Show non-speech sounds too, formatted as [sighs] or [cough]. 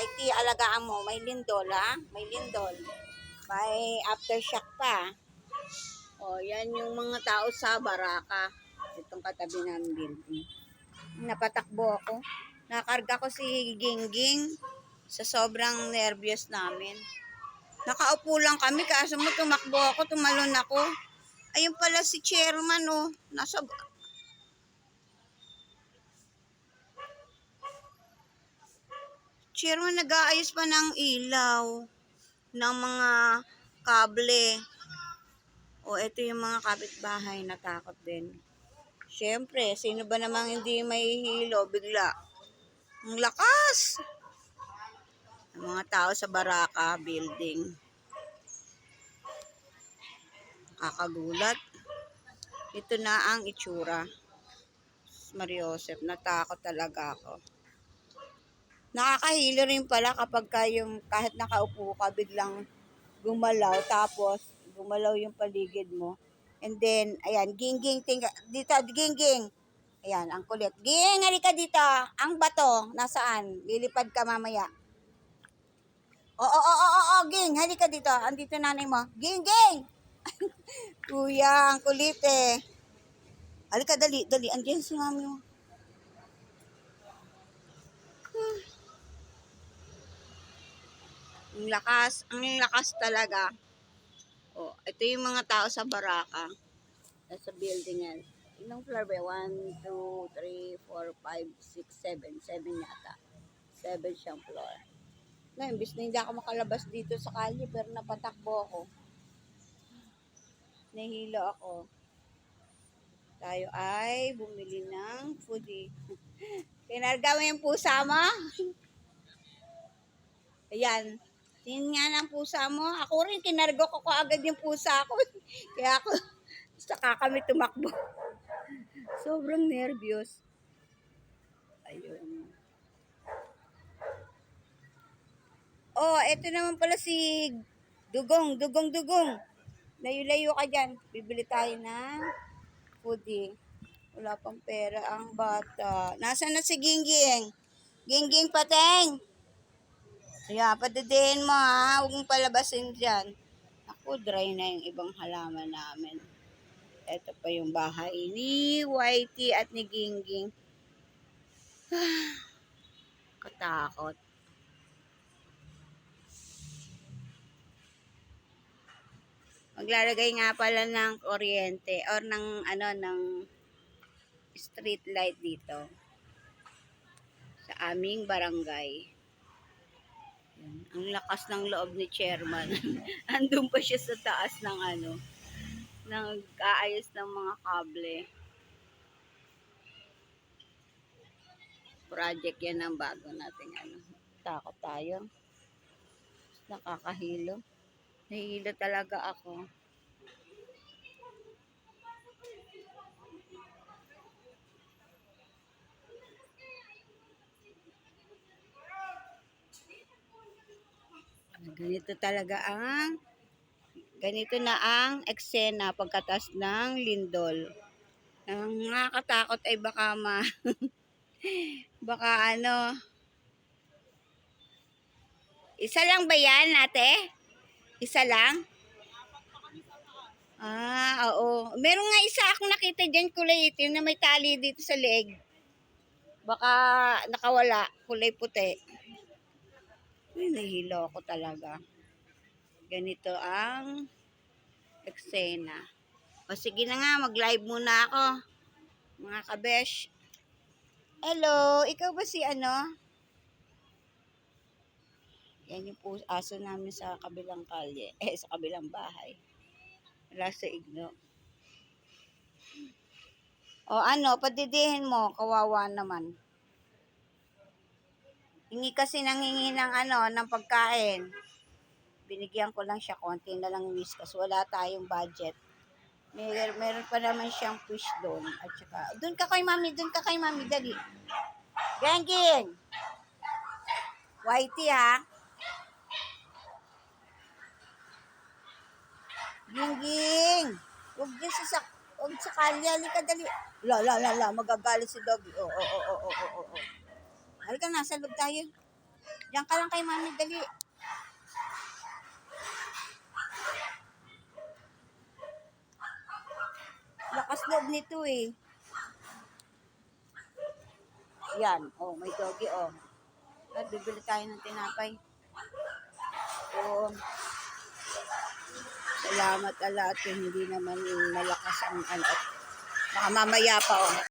Whitey, alagaan mo. May lindol, ha? May lindol. May aftershock pa. O, yan yung mga tao sa Baraka. Itong katabi ng building. Napatakbo ako. Nakarga ko si Gingging sa sobrang nervyos namin. Nakaupo lang kami, kaso mo tumakbo ako, tumalon ako. Ayun pala si chairman, oh. Nasa... Chairman, nag-aayos pa ng ilaw, ng mga kable. O, ito yung mga kapitbahay, natakot din. Siyempre, sino ba namang hindi may hilo bigla? Ang lakas! Ang mga tao sa Baraka building. Kakagulat. Ito na ang itsura. Mariosep, natakot talaga ako. Nakakahilo rin pala kapag ka yung kahit nakaupo ka biglang gumalaw tapos gumalaw yung paligid mo. And then, ayan, gingging, ting, dito, gingging. Ayan, ang kulit. Ging, halika dito. Ang bato, nasaan? Lilipad ka mamaya. Oo, oo, oo, oo, oo, ging, halika dito. Andito nanay mo. Ging, ging! [laughs] Kuya, ang kulit eh. Halika, dali, dali. Andiyan si mami mo. Ang lakas, ang lakas talaga. Oh, ito yung mga tao sa Baraka. Nasa building yan. Ilang floor ba? 1, 2, 3, 4, 5, 6, 7. 7 yata. 7 siyang floor. Na, imbis na hindi ako makalabas dito sa kalye, pero napatakbo ako. Nahilo ako. Tayo ay bumili ng foodie. [laughs] Kinarga mo yung pusa mo? [laughs] Ayan. Tingin nga ng pusa mo. Ako rin, kinargo ko ko agad yung pusa ko. [laughs] Kaya ako, saka kami tumakbo. [laughs] Sobrang nervyos. Ayun. Oh, eto naman pala si Dugong, Dugong, Dugong. Layo-layo ka dyan. Bibili tayo ng foodie. Wala pang pera ang bata. Nasaan na si Gingging? Gingging pateng! Kaya padidihin mo ha. Huwag mong palabasin dyan. Ako, dry na yung ibang halaman namin. Ito pa yung bahay ni Whitey at ni Gingging. [sighs] Katakot. Maglalagay nga pala ng kuryente or ng ano ng street light dito sa aming barangay. Ang lakas ng loob ni chairman. [laughs] Andun pa siya sa taas ng ano, ng aayos ng mga kable. Project yan ang bago nating ano. Takot tayo. Nakakahilo. Nahihilo talaga ako. Ganito talaga ang ganito na ang eksena pagkatas ng lindol. Ang nakakatakot ay baka ma [laughs] baka ano isa lang ba yan, ate? Isa lang? Ah, oo. Meron nga isa akong nakita dyan kulay itim na may tali dito sa leg. Baka nakawala, kulay puti. Ay, nahilo ako talaga. Ganito ang eksena. O sige na nga, mag-live muna ako. Mga kabesh. Hello, ikaw ba si ano? Yan yung po aso namin sa kabilang kalye. [laughs] Eh, sa kabilang bahay. Wala sa igno. O ano, padidihin mo, kawawa naman. Hingi kasi nangingi ng ano, ng pagkain. Binigyan ko lang siya konti na lang whiskas. Wala tayong budget. Mer meron pa naman siyang fish doon. At saka, doon ka kay mami, doon ka kay mami, dali. Genging! Whitey ha? Gingging! Huwag din sa. Huwag sa kalya, halika dali. La, la, la, la, magagalit si Doggy. Oo, oo, oo, oo, oo, oo. Halika na, sa loob tayo. Diyan ka lang kay mami, dali. Lakas loob nito eh. Yan, oh, may doggy, oh. At bibili tayo ng tinapay. Oh. Salamat ala at hindi naman malakas ang ano. Baka mamaya pa, oh.